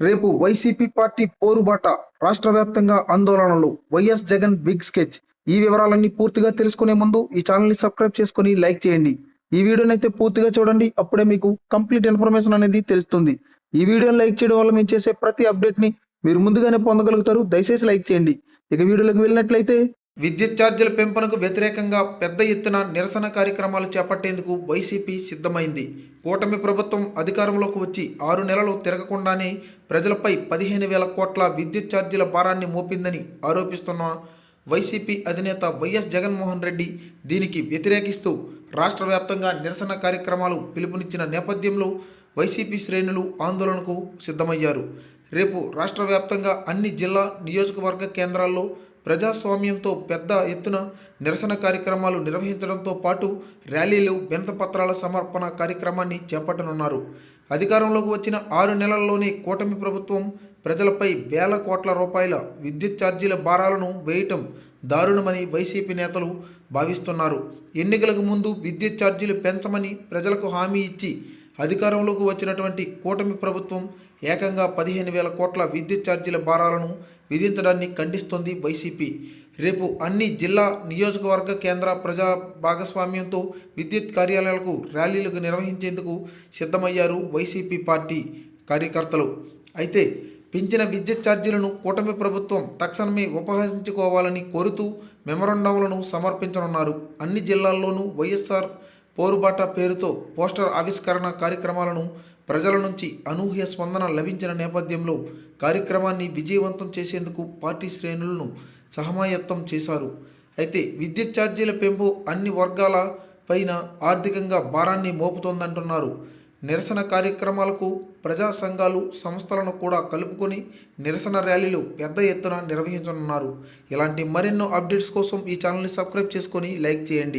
రేపు YCP party పోరుబాట. రాష్ట్ర వ్యాప్తంగా ఆందోళనలు. YS Jagan big sketch. ఈ వివరాలన్నీ పూర్తిగా తెలుసుకునే ముందు ఈ ఛానల్ని సబ్స్క్రైబ్ చేసుకుని లైక్ చేయండి. ఈ వీడియోని అయితే పూర్తిగా చూడండి. అప్పుడే మీకు కంప్లీట్ ఇన్ఫర్మేషన్ అనేది తెలుస్తుంది. ఈ వీడియోని లైక్ చేయడం వల్ల మేము చేసే ప్రతి అప్డేట్ని మీరు ముందుగానే పొందగలుగుతారు. దయచేసి లైక్ చేయండి. ఇక వీడియోలోకి వెళ్ళినట్లయితే విద్యుత్ ఛార్జీల పెంపునకు వ్యతిరేకంగా పెద్ద ఎత్తున నిరసన కార్యక్రమాలు చేపట్టేందుకు వైసీపీ సిద్ధమైంది. కూటమి ప్రభుత్వం అధికారంలోకి వచ్చి ఆరు నెలలు తిరగకుండానే ప్రజలపై పదిహేను వేల కోట్ల విద్యుత్ ఛార్జీల భారాన్ని మోపిందని ఆరోపిస్తున్న వైసీపీ అధినేత వైఎస్ జగన్మోహన్ రెడ్డి దీనికి వ్యతిరేకిస్తూ రాష్ట్ర వ్యాప్తంగా నిరసన కార్యక్రమాలు పిలుపునిచ్చిన నేపథ్యంలో వైసీపీ శ్రేణులు ఆందోళనకు సిద్ధమయ్యారు. రేపు రాష్ట్ర వ్యాప్తంగా అన్ని జిల్లా నియోజకవర్గ కేంద్రాల్లో ప్రజాస్వామ్యంతో పెద్ద ఎత్తున నిరసన కార్యక్రమాలు నిర్వహించడంతో పాటు ర్యాలీలు పత్రాల సమర్పణ కార్యక్రమాన్ని చేపట్టనున్నారు. అధికారంలోకి వచ్చిన ఆరు నెలల్లోనే కూటమి ప్రభుత్వం ప్రజలపై వేల కోట్ల రూపాయల విద్యుత్ ఛార్జీల భారాలను వేయటం దారుణమని వైసీపీ నేతలు భావిస్తున్నారు. ఎన్నికలకు ముందు విద్యుత్ ఛార్జీలు పెంచమని ప్రజలకు హామీ ఇచ్చి అధికారంలోకి వచ్చినటువంటి కూటమి ప్రభుత్వం ఏకంగా పదిహేను వేల కోట్ల విద్యుత్ ఛార్జీల భారాలను విధించడాన్ని ఖండిస్తోంది వైసీపీ. రేపు అన్ని జిల్లా నియోజకవర్గ కేంద్ర ప్రజా భాగస్వామ్యంతో విద్యుత్ కార్యాలయాలకు ర్యాలీలకు నిర్వహించేందుకు సిద్ధమయ్యారు వైసీపీ పార్టీ కార్యకర్తలు. అయితే పెంచిన విద్యుత్ ఛార్జీలను కూటమి ప్రభుత్వం తక్షణమే ఉపహరించుకోవాలని కోరుతూ మెమరాండంలను సమర్పించనున్నారు. అన్ని జిల్లాల్లోనూ వైఎస్ఆర్ పోరుబాట పేరుతో పోస్టర్ ఆవిష్కరణ కార్యక్రమాలను ప్రజల నుంచి అనూహ్య స్పందన లభించిన నేపథ్యంలో కార్యక్రమాన్ని విజయవంతం చేసేందుకు పార్టీ శ్రేణులను సహమాయత్తం చేశారు. అయితే విద్యుత్ ఛార్జీల పెంపు అన్ని వర్గాల పైన ఆర్థికంగా భారాన్ని మోపుతోందంటున్నారు. నిరసన కార్యక్రమాలకు ప్రజా సంఘాలు సంస్థలను కూడా కలుపుకొని నిరసన ర్యాలీలు పెద్ద ఎత్తున నిర్వహించనున్నారు. ఇలాంటి మరెన్నో అప్డేట్స్ కోసం ఈ ఛానల్ని సబ్స్క్రైబ్ చేసుకొని లైక్ చేయండి.